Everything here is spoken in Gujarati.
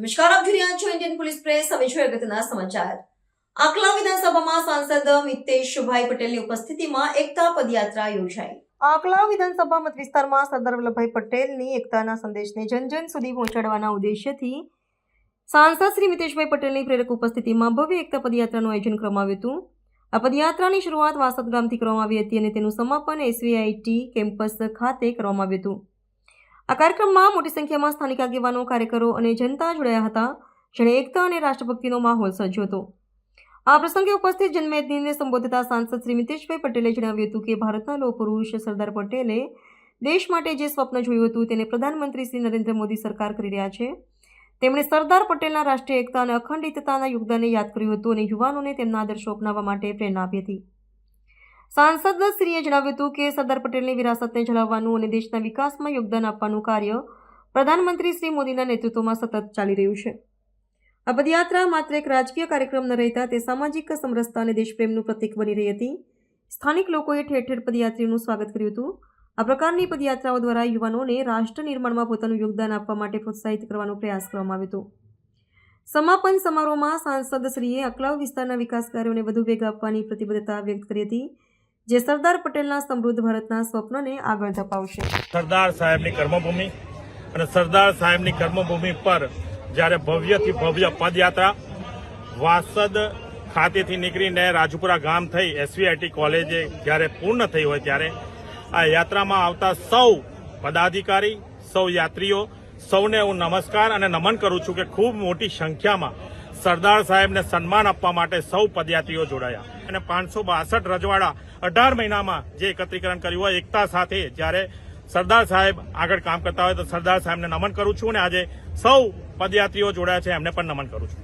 નમસ્કાર, આપ જોઈ છો ઇન્ડિયન પોલીસ પ્રેસ હવે જોઈએ અગત્યના સમાચાર. આકલા વિધાનસભામાં સાંસદ મિતેશભાઈ પટેલની ઉપસ્થિતિમાં એકતા પદયાત્રા યોજાઈ. આકલા વિધાનસભા મત વિસ્તારમાં સરદાર વલ્લભભાઈ પટેલની એકતાના સંદેશને જન જન સુધી પહોંચાડવાના ઉદ્દેશ્યથી સાંસદ શ્રી મિતેશભાઈ પટેલની પ્રેરક ઉપસ્થિતિમાં ભવ્ય એકતા પદયાત્રાનું આયોજન કરવામાં આવ્યું હતું. આ પદયાત્રાની શરૂઆત વાસદ ગામથી કરવામાં આવી હતી અને તેનું સમાપન એસવીઆઈટી કેમ્પસ ખાતે કરવામાં આવ્યું હતું. આ કાર્યક્રમમાં મોટી સંખ્યામાં સ્થાનિક આગેવાનો, કાર્યકરો અને જનતા જોડાયા હતા. જેણે એકતા અને રાષ્ટ્રભક્તિનો માહોલ સર્જ્યો હતો. આ પ્રસંગે ઉપસ્થિત જન્મેદનીને સંબોધતા સાંસદ શ્રી મિતેશભાઈ પટેલે જણાવ્યું હતું કે ભારતના લોકપુરુષ સરદાર પટેલે દેશ માટે જે સ્વપ્ન જોયું હતું તેને પ્રધાનમંત્રી શ્રી નરેન્દ્ર મોદી સરકાર કરી રહ્યા છે. તેમણે સરદાર પટેલના રાષ્ટ્રીય એકતા અને અખંડિતતાના યોગદાનને યાદ કર્યું હતું અને યુવાનોને તેમના આદર્શો અપનાવવા માટે પ્રેરણા આપી હતી. સાંસદ શ્રીએ જણાવ્યું હતું કે સરદાર પટેલની વિરાસતને ચલાવવાનું અને દેશના વિકાસમાં યોગદાન આપવાનું કાર્ય પ્રધાનમંત્રી શ્રી મોદીના નેતૃત્વમાં સતત ચાલી રહ્યું છે. આ પદયાત્રા માત્ર એક રાજકીય કાર્યક્રમ ન રહેતા, તે સામાજિક સમરસતા અને દેશપ્રેમનું પ્રતીક બની રહી હતી. સ્થાનિક લોકોએ ઠેર ઠેર પદયાત્રીનું સ્વાગત કર્યું હતું. આ પ્રકારની પદયાત્રાઓ દ્વારા યુવાનોને રાષ્ટ્ર નિર્માણમાં પોતાનું યોગદાન આપવા માટે પ્રોત્સાહિત કરવાનો પ્રયાસ કરવામાં આવ્યો હતો. સમાપન સમારોહમાં સાંસદશ્રીએ અકલાવ વિસ્તારના વિકાસ કાર્યોને વધુ વેગ આપવાની પ્રતિબદ્ધતા વ્યક્ત કરી હતી. જે સરદાર પટેલના સમૃદ્ધ ભારતના સ્વપ્નને આગળ ધપાવશે. સરદાર સાહેબની કર્મભૂમિ અને સરદાર સાહેબની કર્મભૂમિ પર જ્યારે ભવ્યથી ભવ્ય પદયાત્રા વાસદ ખાતેથી નીકળીને રાજુપુરા ગામ થઈ એસવીઆઈટી કોલેજે જ્યારે પૂર્ણ થઈ હોય ત્યારે આ યાત્રામાં આવતા સૌ પદાધિકારી, સૌ યાત્રીઓ, સૌને હું નમસ્કાર અને નમન કરું છું કે ખૂબ મોટી સંખ્યામાં સરદાર સાહેબને સન્માન આપવા માટે સૌ પદયાત્રીઓ જોડાયા. અને પાંચસો બાસઠ રજવાડા અઢાર મહિનામાં જે એકત્રીકરણ કર્યું હોય એકતા સાથે. જ્યારે સરદાર સાહેબ આગળ કામ કરતા હોય તો સરદાર સાહેબને નમન કરું છું અને આજે સૌ પદયાત્રીઓ જોડાયા છે, એમને પણ નમન કરું છું.